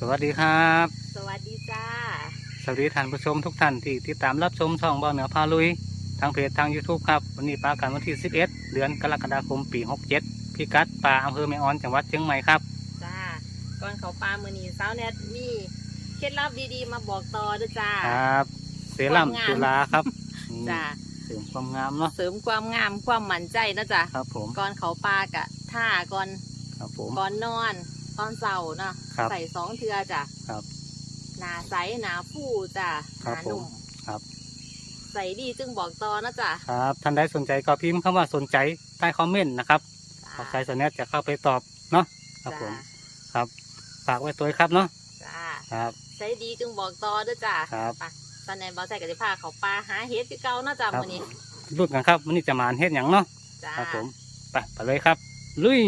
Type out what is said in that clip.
สวัสดีครับ สวัสดีจ้า สวัสดีท่านผู้ชมทุกท่านที่ติดตามรับชมช่องบ่อเหนือพาลุย ทางเพจทาง YouTube ครับ วันนี้ปากันวันที่ 11 เดือนกรกฎาคมปี 67พิกัดป่าอำเภอแม่ออนจังหวัดเชียงใหม่ครับจ้า ก่อนเขาปลามือนีสาวแนทมีเคล็ดลับดีๆมาบอกต่อด้วยจ้า ครับเซรั่มความงามจุฬาครับอืมจ้าเสริมความงามเนาะเสริมความงามความมั่นใจนะจ้ะครับผมก่อนเขาปลากะท่าก่อนครับผมก่อนนอน ตอนเสาร์เนาะครับใส่สองเทือจ้ะครับหนาใสหนาฟูจ้ะคหรับนาหนุ่มผมครับใส่ดีจึงบอกต่อนะจ้ะครับท่านใดสนใจก็พิมพ์คำว่าสนใจใต้คอมเมนต์นะครับจ้าขอใจสแนทจะเข้าไปตอบเนาะครับผมครับฝากไว้ตัวครับเนาะจ้าครับใส่ดีจึงบอกต่อด้วยจ้ะครับ ไปตอนนี้บอใส่กะทิพาเขาปลาหาเฮ็ดคือเก่าเนาะจ้ะครับมื้อนี้รุ่นกันครับวันนี้จะมาเฮ็ดอย่างเนาะจ้าครับผมไปไปเลยครับลุย